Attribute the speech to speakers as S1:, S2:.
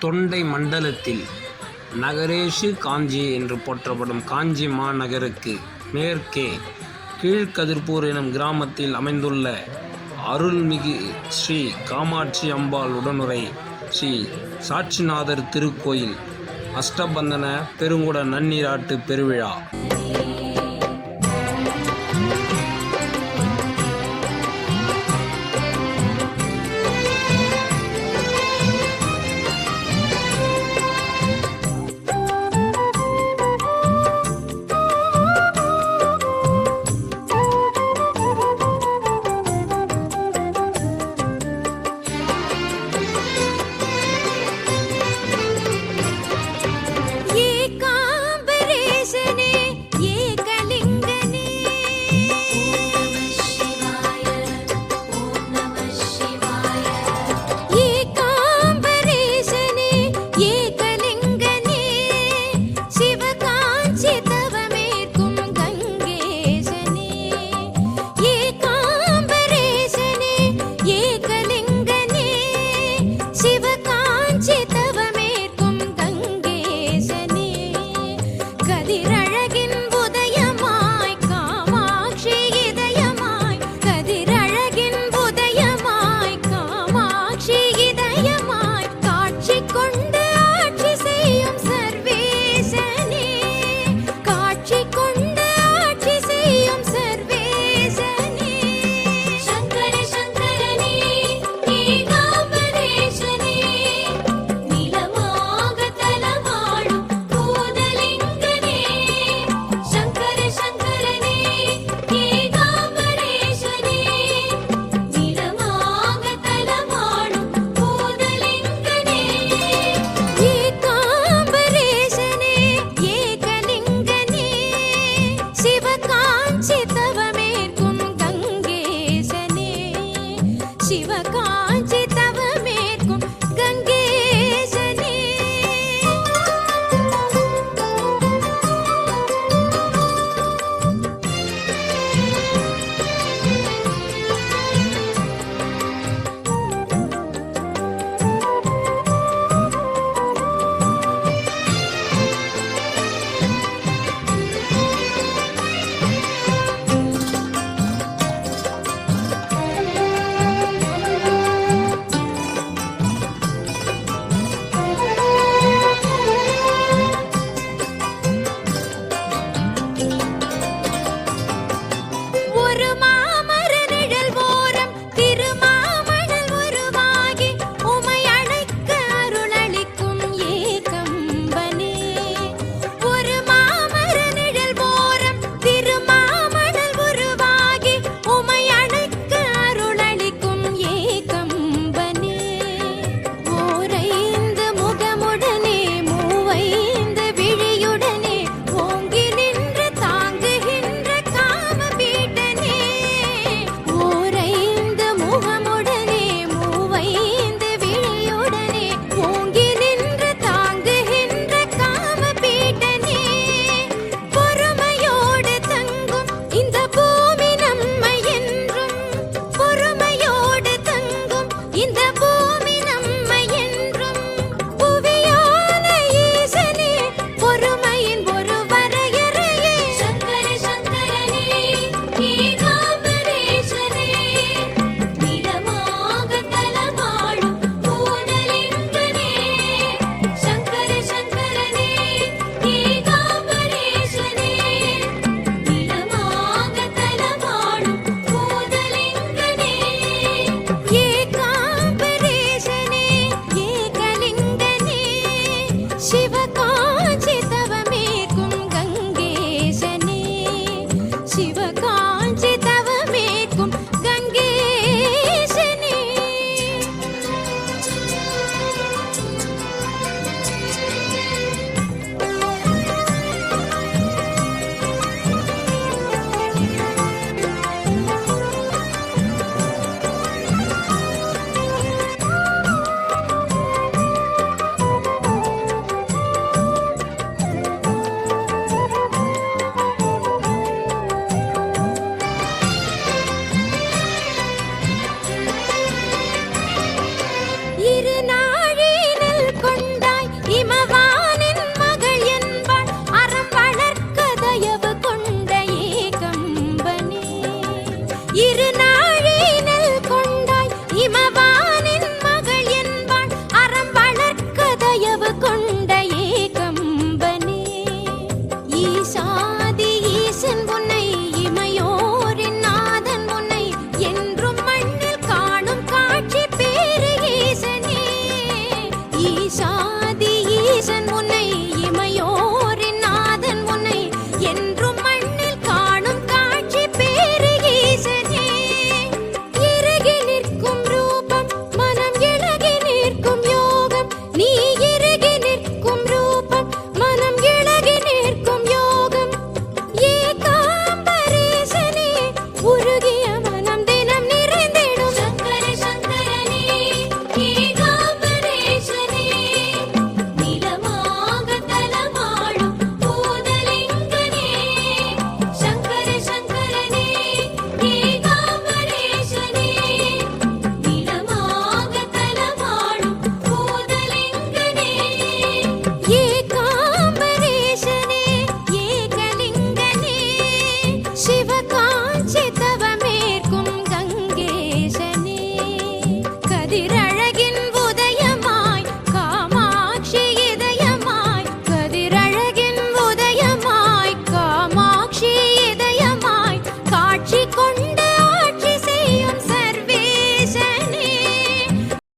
S1: தொண்டை மண்டலத்தில் நகரேஷு காஞ்சி என்று போற்றப்படும் காஞ்சி மாநகருக்கு மேற்கே கீழ்கதிர்பூர் எனும் கிராமத்தில் அமைந்துள்ள அருள்மிகு ஸ்ரீ காமாட்சி அம்பாள் உடனுரை ஸ்ரீ சாட்சிநாதர் திருக்கோயில் அஷ்டபந்தன பெருங்குட நன்னீராட்டு பெருவிழா.